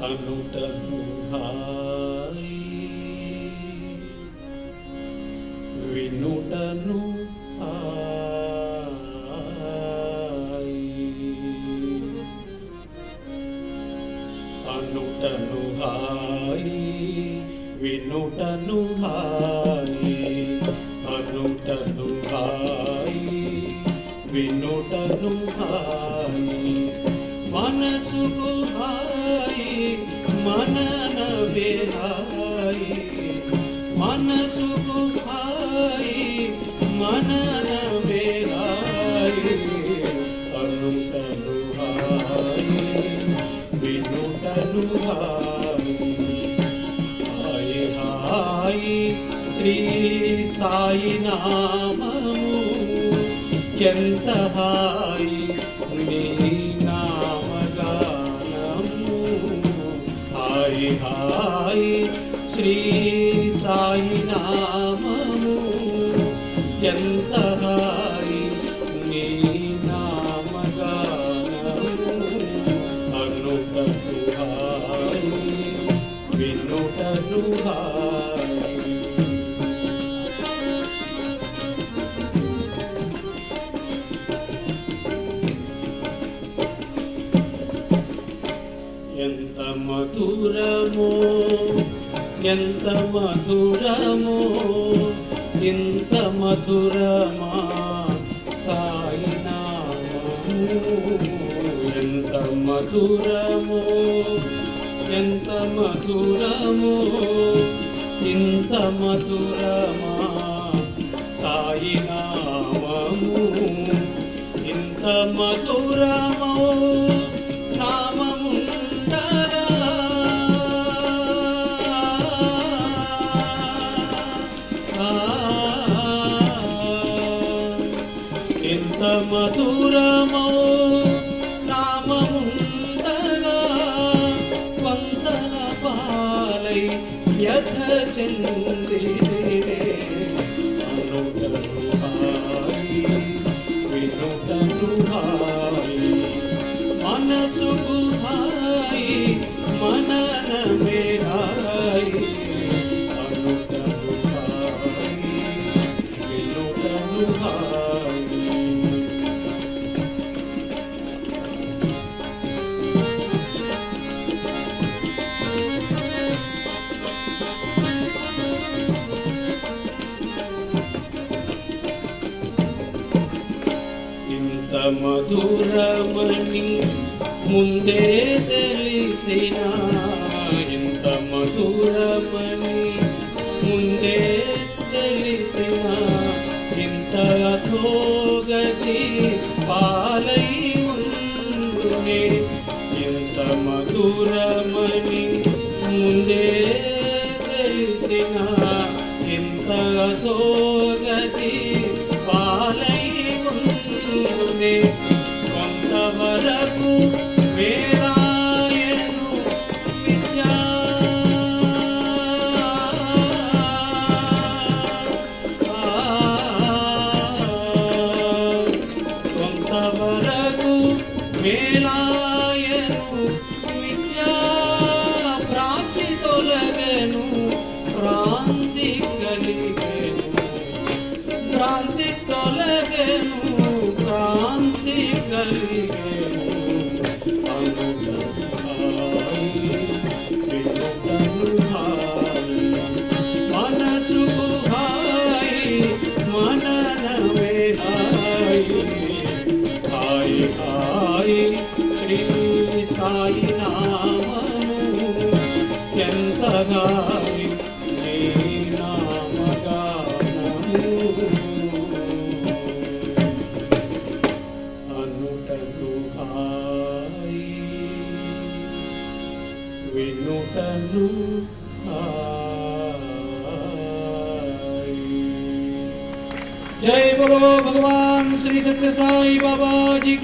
అనుటను హాయి వినుటను హాయి అనుటను హాయి వినుటను హాయి అనుటను హాయి వినుటను హాయి మనసుకు హాయి මනන වෙරයි මනසු කුහයි මනන වෙරයි අනුත නුහයි විනුත නුහයි ආයේ හායි ශ්‍රී සායි නාමමු. කෙන්තහයි මේ श्री साई नाम। यन्तः మధురమో ఎంత మధురమో ఇంత మధురమా సాయినామము ఎంత మధురమో ఎంత మధురమో ఇంత మధురమా సాయినామము ఇంత మధురమో. ఎంత మధురమో నామముందరా వందన పాలై వ్యథ చెందిరే అనుటను మధురమని ముందే తెలిసిన ఇంత మధురమని ముందే తెలిసిన ఇంత అధోగతి పాలై ఉండునే ఇంత మధురమని ముందే తెలిసిన ఇంత అధో Hare जय बोलो भगवान श्री सत्य साई बाबा जी की